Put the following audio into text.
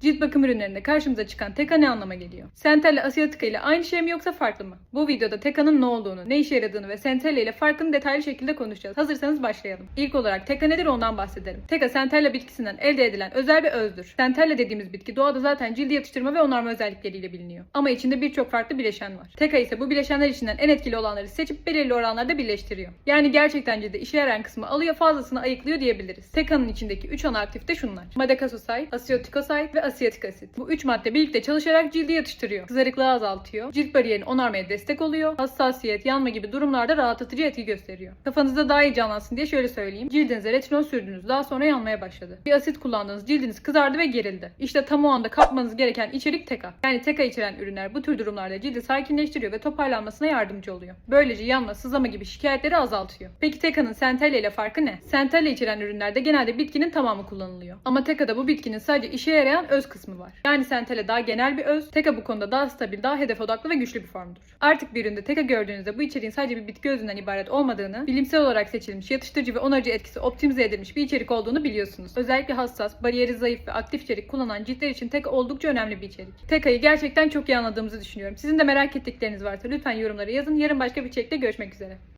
Cilt bakım ürünlerinde karşımıza çıkan Teka ne anlama geliyor? Centella asiatica ile aynı şey mi yoksa farklı mı? Bu videoda Teka'nın ne olduğunu, ne işe yaradığını ve Centella ile farkını detaylı şekilde konuşacağız. Hazırsanız başlayalım. İlk olarak Teka nedir ondan bahsedelim. Teka Centella bitkisinden elde edilen özel bir özdür. Centella dediğimiz bitki doğada zaten cildi yatıştırma ve onarma özellikleriyle biliniyor. Ama içinde birçok farklı bileşen var. Teka ise bu bileşenler içinden en etkili olanları seçip belirli oranlarda birleştiriyor. Yani gerçekten cilde işe yarayan kısmı alıyor fazlasını ayıklıyor diyebiliriz. Teka'nın içindeki 3 ana aktif de şunlar. Madakasosite, asiatikosite ve asiatik asit. Bu 3 madde birlikte çalışarak cildi yatıştırıyor. Kızarıklığı azaltıyor. Cilt bariyerini onarmaya destek oluyor. Hassasiyet, yanma gibi durumlarda rahatlatıcı etki gösteriyor. Kafanızda daha iyi canlansın diye şöyle söyleyeyim. Cildinize retinol sürdünüz. Daha sonra yanmaya başladı. Bir asit kullandığınız cildiniz kızardı ve gerildi. İşte tam o anda kapmanız gereken içerik Teka. Yani Teka içeren ürünler bu tür durumlarda cildi sakinleştiriyor ve toparlanmasına yardımcı oluyor. Böylece yanma, sızlama gibi şikayetleri azaltıyor. Peki Teka'nın Centella ile farkı ne? Centella içeren ürünlerde genelde bitkinin tamamı kullanılıyor. Ama Teka'da bu bitkinin sadece işe yarayan öz kısmı var. Yani Centella daha genel bir öz, Teka bu konuda daha stabil, daha hedef odaklı ve güçlü bir formdur. Artık bir üründe Teka gördüğünüzde bu içeriğin sadece bir bitki özünden ibaret olmadığını, bilimsel olarak seçilmiş, yatıştırıcı ve onarıcı etkisi optimize edilmiş bir içerik olduğunu biliyorsunuz. Özellikle hassas, bariyeri zayıf ve aktif içerik kullanan ciltler için Teka oldukça önemli bir içerik. Teka'yı gerçekten çok iyi anladığımızı düşünüyorum. Sizin de merak ettikleriniz varsa lütfen yorumlara yazın. Yarın başka bir içerikte görüşmek üzere.